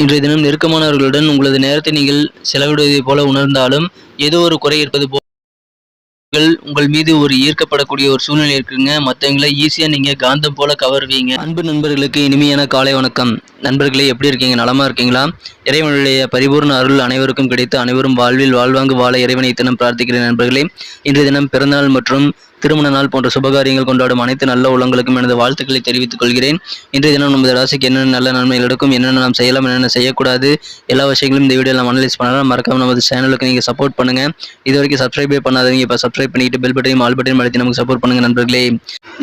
இன்றைய தினம் நெருக்கமானவர்களுடன் உங்களது நேரத்தை நீங்கள் செலவிடுவதைப் போல உணர்ந்தாலும் ஏதோ ஒரு குறை இருப்பது போல் உங்கள் மீது ஒரு ஈர்க்கப்படக்கூடிய ஒரு சூழ்நிலை இருக்குங்க. மற்றவங்களை ஈஸியாக நீங்கள் காந்தம் போல கவர்வீங்க. அன்பு நண்பர்களுக்கு இனிமையான காலை வணக்கம். நண்பர்களே எப்படி இருக்கீங்க? நலமாக இருக்கீங்களா? இறைவனுடைய பரிபூர்ண அருள் அனைவருக்கும் கிடைத்து அனைவரும் வாழ்வில் வாழ்வாங்கு வாழ இறைவனை தினம் பிரார்த்திக்கிறேன் நண்பர்களே. இன்றைய தினம் பிறந்தநாள் மற்றும் திருமண நாள் போன்ற சுபகாரியங்கள் கொண்டாடும் அனைத்து நல்ல உள்ளங்களுக்கும் எனது வாழ்த்துக்களை தெரிவித்துக் கொள்கிறேன். இன்றைய தினம் நமது ராசிக்கு என்னென்ன நல்ல நன்மைகள் எடுக்கும் என்னென்ன நாம் செய்யலாம் என்னென்ன செய்யக்கூடாது எல்லா விஷயங்களும் இந்த வீடியோ நம்ம அனலைஸ் பண்ணலாம். மறக்காம நமது சேனலுக்கு நீங்கள் சப்போர்ட் பண்ணுங்க. இது வரைக்கும் சப்ஸ்கிரைபே பண்ணாதவங்க இப்போ சப்ஸ்கிரைப் பண்ணிட்டு பெல் பட்டனையும் ஆல் பட்டனையும் அழைத்து நமக்கு சப்போர்ட் பண்ணுங்க நண்பர்களே.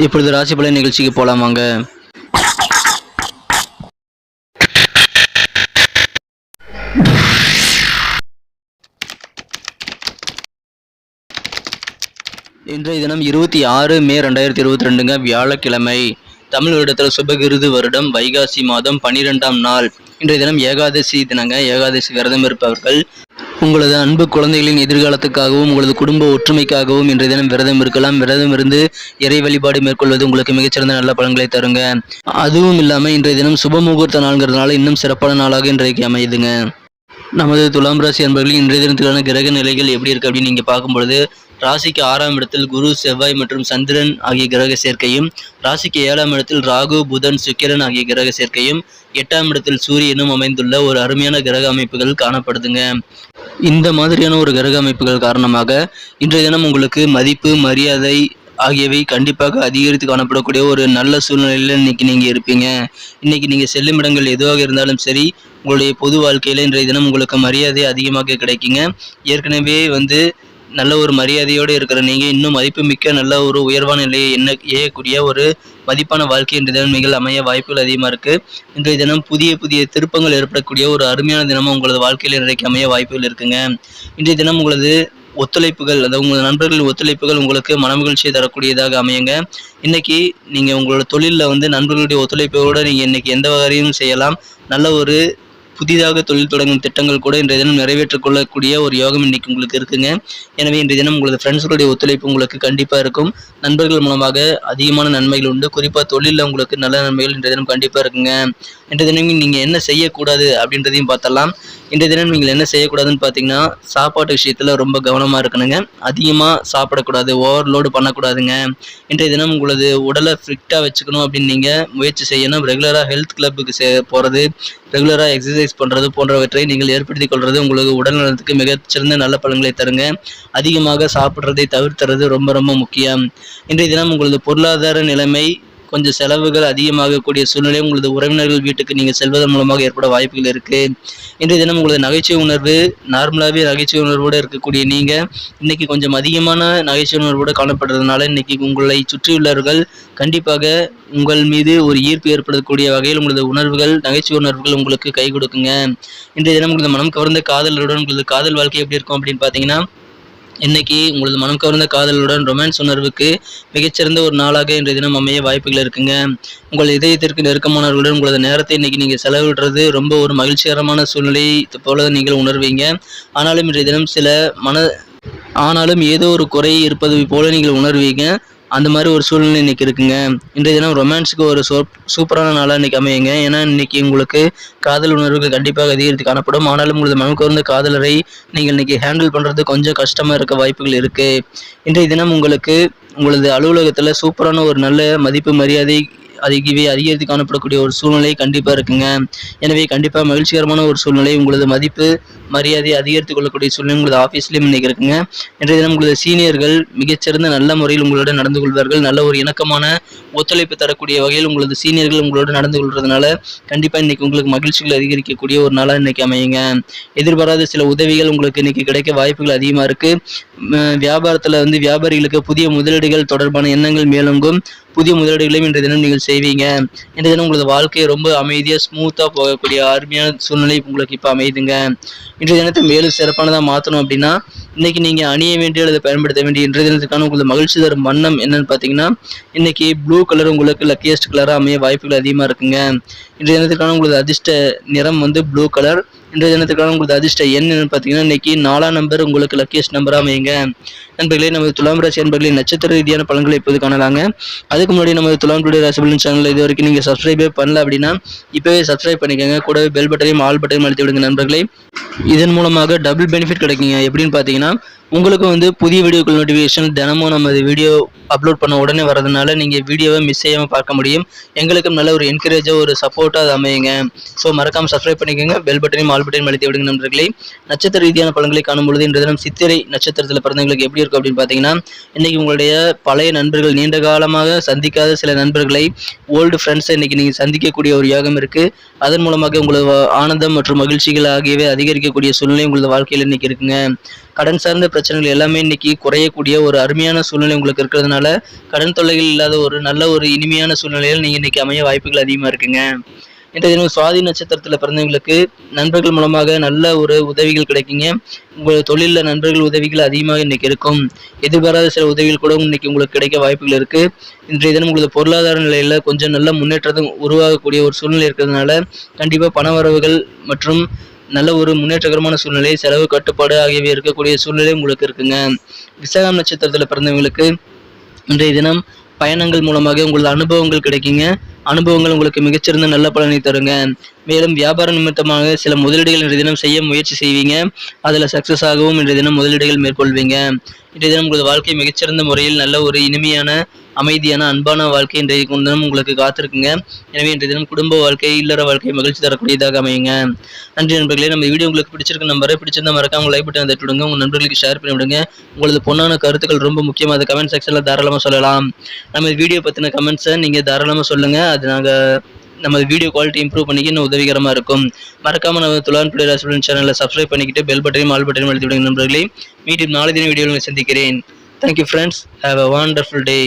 இப்பொழுது ராசி பலன் நிகழ்ச்சிக்கு போகலாம் வாங்க இன்றைய தினம் இருபத்தி ஆறு மே ரெண்டாயிரத்தி இருபத்தி ரெண்டுங்க வியாழக்கிழமை. தமிழ் வருடத்தில் சுபகிருது வருடம் வைகாசி மாதம் பனிரெண்டாம் நாள். இன்றைய தினம் ஏகாதசி தினங்க ஏகாதசி விரதம் இருப்பவர்கள் உங்களது அன்பு குழந்தைகளின் எதிர்காலத்துக்காகவும் உங்களது குடும்ப ஒற்றுமைக்காகவும் இன்றைய தினம் விரதம் இருக்கலாம். விரதம் இருந்து இறை வழிபாடு மேற்கொள்வது உங்களுக்கு மிகச்சிறந்த நல்ல பலன்களை தருங்க. அதுவும் இல்லாமல் இன்றைய தினம் சுப முகூர்த்த நாள்ங்கிறதுனால இன்னும் சிறப்பான நாளாக இன்றைக்கு அமையுதுங்க. நமது துலாம் ராசி அன்பர்கள் இன்றைய தினத்துக்கான கிரக நிலைகள் எப்படி இருக்கு அப்படின்னு நீங்க பார்க்கும்பொழுது ராசிக்கு ஆறாம் இடத்தில் குரு செவ்வாய் மற்றும் சந்திரன் ஆகிய கிரக சேர்க்கையும் ராசிக்கு ஏழாம் இடத்தில் ராகு புதன் சுக்கிரன் ஆகிய கிரக சேர்க்கையும் எட்டாம் இடத்தில் சூரியனும் அமைந்துள்ள ஒரு அருமையான கிரக அமைப்புகள் காணப்படுதுங்க. இந்த மாதிரியான ஒரு கிரக அமைப்புகள் காரணமாக இன்றைய தினம் உங்களுக்கு மதிப்பு மரியாதை ஆகியவை கண்டிப்பாக அதிகரித்து காணப்படக்கூடிய ஒரு நல்ல சூழ்நிலையில் இன்னைக்கு நீங்கள் இருப்பீங்க. இன்னைக்கு நீங்கள் செல்லும் இடங்கள் எதுவாக இருந்தாலும் சரி உங்களுடைய பொது வாழ்க்கையில் இன்றைய தினம் உங்களுக்கு மரியாதை அதிகமாக கிடைக்குங்க. ஏற்கனவே வந்து நல்ல ஒரு மரியாதையோடு இருக்கிற நீங்கள் இன்னும் மதிப்புமிக்க நல்ல ஒரு உயர்வான நிலையை என்ன ஏயக்கூடிய ஒரு மதிப்பான வாழ்க்கை என்ற தினம் நீங்கள் அமைய வாய்ப்புகள் அதிகமாக இருக்குது இன்றைய தினம் புதிய புதிய திருப்பங்கள் ஏற்படக்கூடிய ஒரு அருமையான தினமும் உங்களது வாழ்க்கையில் இன்றைக்கு அமைய வாய்ப்புகள் இருக்குங்க. இன்றைய தினம் உங்களது ஒத்துழைப்புகள் அதாவது உங்கள் நண்பர்களின் ஒத்துழைப்புகள் உங்களுக்கு மனமகிழ்ச்சியை தரக்கூடியதாக அமையுங்க. இன்னைக்கு நீங்கள் உங்களோட தொழிலில் வந்து நண்பர்களுடைய ஒத்துழைப்போடு நீங்கள் இன்னைக்கு எந்த வகையும் செய்யலாம். நல்ல ஒரு புதிதாக தொழில் தொடங்கும் திட்டங்கள் கூட இன்றைய தினம் நிறைவேற்றிக் கொள்ளக்கூடிய ஒரு யோகம் இன்னைக்கு உங்களுக்கு இருக்குங்க. எனவே இன்றைய தினம் உங்களது ஃப்ரெண்ட்ஸ்களுடைய ஒத்துழைப்பு உங்களுக்கு கண்டிப்பாக இருக்கும். நண்பர்கள் மூலமாக அதிகமான நன்மைகள் உண்டு. குறிப்பாக தொழிலில் உங்களுக்கு நல்ல நன்மைகள் இன்றைய தினம் கண்டிப்பாக இருக்குங்க. இன்றைய தினம் நீங்கள் என்ன செய்யக்கூடாது அப்படின்றதையும் பார்த்தலாம். இன்றைய தினம் நீங்கள் என்ன செய்யக்கூடாதுன்னு பார்த்தீங்கன்னா சாப்பாட்டு விஷயத்தில் ரொம்ப கவனமாக இருக்கணுங்க. அதிகமாக சாப்பிடக்கூடாது ஓவர்லோடு பண்ணக்கூடாதுங்க. இன்றைய தினம் உங்களது உடலை ஃபிட்டாக வச்சுக்கணும் அப்படின்னு நீங்கள் முயற்சி செய்யணும். ரெகுலராக ஹெல்த் கிளப்புக்கு சே போகிறது ரெகுலராக எக்ஸசைஸ் பண்ணுறது போன்றவற்றை நீங்கள் ஏற்படுத்திக் கொள்வது உங்களுக்கு உடல் நலத்துக்கு மிகச்சிறந்த நல்ல பலன்களை தருங்க. அதிகமாக சாப்பிட்றதை தவிர்த்துறது ரொம்ப ரொம்ப முக்கியம். இன்றைய தினம் உங்களது பொருளாதார நிலைமை கொஞ்சம் செலவுகள் அதிகமாகக்கூடிய சூழ்நிலை உங்களது உறவினர்கள் வீட்டுக்கு நீங்கள் செல்வதன் மூலமாக ஏற்பட வாய்ப்புகள் இருக்குது இன்றைய தினம் உங்களது நகைச்சுவை உணர்வு நார்மலாகவே நகைச்சுவை உணர்வோடு இருக்கக்கூடிய நீங்கள் இன்றைக்கி கொஞ்சம் அதிகமான நகைச்சுவை உணர்வோடு காணப்படுறதுனால இன்றைக்கி உங்களை சுற்றியுள்ளவர்கள் கண்டிப்பாக உங்கள் மீது ஒரு ஈர்ப்பு ஏற்படக்கூடிய வகையில் உங்களது உணர்வுகள் நகைச்சுவை உணர்வுகள் உங்களுக்கு கை கொடுக்குங்க. இன்றைய தினம் உங்களது மனம் கவர்ந்த காதலருடன் உங்களது காதல் வாழ்க்கை எப்படி இருக்கும் அப்படின்னு பார்த்தீங்கன்னா இன்னைக்கு உங்களது மனம் கவர்ந்த காதலுடன் ரொமான்ஸ் உணர்வுக்கு மிகச்சிறந்த ஒரு நாளாக இன்றைய தினம் அமைய வாய்ப்புகள் இருக்குங்க. உங்கள் இதயத்திற்கு நெருக்கமானவர்களுடன் உங்களது நேரத்தை இன்னைக்கு நீங்கள் செலவிடுறது ரொம்ப ஒரு மகிழ்ச்சிகரமான சூழ்நிலை போல நீங்கள் உணர்வீங்க. ஆனாலும் இன்றைய தினம் சில மன ஆனாலும் ஏதோ ஒரு குறை இருப்பது போல நீங்கள் உணர்வீங்க. அந்த மாதிரி ஒரு சூழ்நிலை இன்றைக்கி இருக்குங்க. இன்றைய தினம் ரொமான்ஸுக்கு ஒரு சூப் சூப்பரான நாளாக இன்றைக்கி அமையுங்க. ஏன்னா இன்றைக்கி உங்களுக்கு காதல் உணர்வுகள் கண்டிப்பாக அதிகரித்து காணப்படும். ஆனாலும் உங்களது மனம் கவர்ந்த காதலரை நீங்கள் இன்றைக்கி ஹேண்டில் பண்ணுறது கொஞ்சம் கஷ்டமாக இருக்க வாய்ப்புகள் இருக்குது இன்றைய தினம் உங்களுக்கு உங்களது அலுவலகத்தில் சூப்பரான ஒரு நல்ல மதிப்பு மரியாதை அதிகவே அதிகரித்து காணப்படக்கூடிய ஒரு சூழ்நிலை கண்டிப்பாக இருக்குங்க. எனவே கண்டிப்பாக மகிழ்ச்சிகரமான ஒரு சூழ்நிலை உங்களது மதிப்பு மரியாதை அதிகரித்துக் கொள்ளக்கூடிய சூழ்நிலை உங்களது ஆஃபீஸ்லேயும் இன்னைக்கு இருக்குங்க. இன்றைய தினம் உங்களது சீனியர்கள் மிகச்சிறந்த நல்ல முறையில் உங்களுடன் நடந்து கொள்வார்கள். நல்ல ஒரு இணக்கமான ஒத்துழைப்பு தரக்கூடிய வகையில் உங்களது சீனியர்கள் உங்களோட நடந்து கொள்றதுனால கண்டிப்பாக இன்னைக்கு உங்களுக்கு மகிழ்ச்சிகள் அதிகரிக்கக்கூடிய ஒரு நாளாக இன்னைக்கு அமையுங்க. எதிர்பாராத சில உதவிகள் உங்களுக்கு இன்னைக்கு கிடைக்க வாய்ப்புகள் அதிகமாக இருக்கு. வியாபாரத்தில் வந்து வியாபாரிகளுக்கு புதிய முதலீடுகள் தொடர்பான எண்ணங்கள் மேலோங்கும். புதிய முதலீடுகளையும் இன்றைய தினம் நீங்கள் செய்வீங்க. இன்றைய தினம் உங்களது வாழ்க்கையை ரொம்ப அமைதியாக ஸ்மூத்தாக போகக்கூடிய அருமையான சூழ்நிலை உங்களுக்கு இப்போ அமையுதுங்க இன்றைய தினத்தை மேலும் சிறப்பானதாக மாற்றணும் அப்படின்னா இன்னைக்கு நீங்கள் அணிய வேண்டிய அல்லது பயன்படுத்த வேண்டிய இன்றைய தினத்துக்கான உங்களது மகிழ்ச்சி தரும் வண்ணம் என்னன்னு பார்த்தீங்கன்னா இன்றைக்கி ப்ளூ கலர் உங்களுக்கு லக்கியஸ்ட் கலராக அமைய வாய்ப்புகள் அதிகமாக இருக்குங்க. இன்றைய தினத்துக்கான உங்களது அதிர்ஷ்ட நிறம் வந்து ப்ளூ கலர் இன்றைய தினத்துக்கான உங்களுக்கு அதிர்ஷ்ட என்னன்னு பார்த்தீங்கன்னா இன்னைக்கு நாலாம் நம்பர் உங்களுக்கு லக்கியஸ்ட் நம்பராக அமையுங்க. நண்பர்களே நமது துலாம் ராசி அன்பர்களின் நட்சத்திர ரீதியான பலன்களை இப்போது காணலாங்க. அதுக்கு முன்னாடி நமது துலாம் டுடே ராசி பலன் சேனல் இது வரைக்கும் நீங்கள் சப்ஸ்கிரைபே பண்ணல அப்படின்னா இப்போவே சப்ஸ்கிரைப் பண்ணிக்கோங்க. கூடவே பெல் பட்டனையும் ஆல் பட்டனையும் அழுத்தி விடுங்க நண்பர்களே. இதன் மூலமாக டபுள் பெனிஃபிட் கிடைக்குங்க. எப்படின்னு பார்த்தீங்கன்னா உங்களுக்கு வந்து புதிய வீடியோக்கள் நோட்டிஃபிகேஷன் தினமும் நம்ம வீடியோ அப்லோட் பண்ண உடனே வரதுனால நீங்கள் வீடியோவை மிஸ் செய்யாமல் பார்க்க முடியும். எங்களுக்கும் நல்ல ஒரு என்கரேஜாக ஒரு சப்போர்ட்டாக அது அமையுங்க. ஸோ மறக்காமல் சப்ஸ்கிரைப் பண்ணிக்கோங்க. பெல் பட்டனையும் ஆல் பட்டனையும் அழுத்தி விடுங்க நண்பர்களே. நட்சத்திர ரீதியான பலன்களை காணும்பொழுது இன்றைய தினம் சித்திரை நட்சத்திரத்தில் பிறந்தவங்களுக்கு எப்படி இருக்கும் அப்படின்னு பார்த்தீங்கன்னா இன்றைக்கி உங்களுடைய பழைய நண்பர்கள் நீண்ட காலமாக சந்திக்காத சில நண்பர்களை ஓல்டு ஃப்ரெண்ட்ஸை இன்னைக்கு நீங்கள் சந்திக்கக்கூடிய ஒரு யோகம் இருக்குது அதன் மூலமாக உங்களது ஆனந்தம் மற்றும் மகிழ்ச்சிகள் ஆகியவை அதிகரிக்கக்கூடிய சூழ்நிலை உங்களது வாழ்க்கையில் இன்னைக்கு இருக்குங்க. கடன் சார்ந்த பிரச்சனைகள் எல்லாமே இன்னைக்கு குறையக்கூடிய ஒரு அருமையான சூழ்நிலை உங்களுக்கு இருக்கிறதுனால கடன் தொல்லைகள் இல்லாத ஒரு நல்ல ஒரு இனிமையான சூழ்நிலையில் நீங்கள் இன்னைக்கு அமைய வாய்ப்புகள் அதிகமாக இருக்குங்க. இன்றைய தினம் சுவாதி நட்சத்திரத்தில் பிறந்தவங்களுக்கு நண்பர்கள் மூலமாக நல்ல ஒரு உதவிகள் கிடைக்குங்க. உங்கள் தொழிலில் நண்பர்கள் உதவிகள் அதிகமாக இன்னைக்கு இருக்கும். எதிர்பாராத சில உதவிகள் கூட இன்னைக்கு உங்களுக்கு கிடைக்க வாய்ப்புகள் இருக்கு. இன்றைய தினம் உங்களது பொருளாதார நிலையில் கொஞ்சம் நல்ல முன்னேற்றத்தை உருவாகக்கூடிய ஒரு சூழ்நிலை இருக்கிறதுனால கண்டிப்பாக பண வரவுகள் மற்றும் நல்ல ஒரு முன்னேற்றகரமான சூழ்நிலை செலவு கட்டுப்பாடு ஆகியவை இருக்கக்கூடிய சூழ்நிலை உங்களுக்கு இருக்குங்க. விசாகம் நட்சத்திரத்தில் பிறந்தவங்களுக்கு இன்றைய தினம் பயணங்கள் மூலமாக உங்களது அனுபவங்கள் கிடைக்குங்க. அனுபவங்கள் உங்களுக்கு மிகச்சிறந்த நல்ல பலனை தருங்க. மேலும் வியாபார நிமித்தமாக சில முதலீடுகள் இன்றைய தினம் செய்ய முயற்சி செய்வீங்க. அதில் சக்ஸஸ் ஆகவும் இன்றைய தினம் முதலீடுகள் மேற்கொள்வீங்க. இன்றைய தினம் உங்களது வாழ்க்கை மிகச்சிறந்த முறையில் நல்ல ஒரு இனிமையான அமைதியான அன்பான வாழ்க்கை இன்றைய தினம் உங்களுக்கு காத்திருக்குங்க. எனவே இன்றைய தினம் குடும்ப வாழ்க்கை இல்லற வாழ்க்கை மகிழ்ச்சி தரக்கூடியதாக அமையுங்க. நன்றி நண்பர்களே நம்ம வீடியோ உங்களுக்கு பிடிச்சிருக்க நம்பரை பிடிச்சிருந்தா மறக்காம லைக் பட்டன் தட்டி விடுங்க உங்க நண்பர்களுக்கு ஷேர் பண்ணி விடுங்க உங்களது பொண்ணான கருத்துக்கள் ரொம்ப முக்கியமாக அது கமெண்ட் செக்ஷனில் தாராளமாக சொல்லலாம். நம்ம வீடியோ பற்றின கமெண்ட்ஸை நீங்கள் தாராளமாக சொல்லுங்கள் அது நாங்கள் நம்ம வீடியோ குவாலிட்டி இம்ப்ரூவ் பண்ணிக்க இன்னும் உதவிகரமாக இருக்கும். மறக்காமல் நம்ம துலான் பிள்ளை ராசிபலன் சேனலை சப்ஸ்கிரைப் பண்ணிக்கிட்டு பெல் பட்டனையும் ஆல் பட்டனையும் அழுத்தி விடுங்க நண்பர்களே. மீண்டும் நாளை தின வீடியோவில் சந்திக்கிறேன். Thank you friends have a wonderful day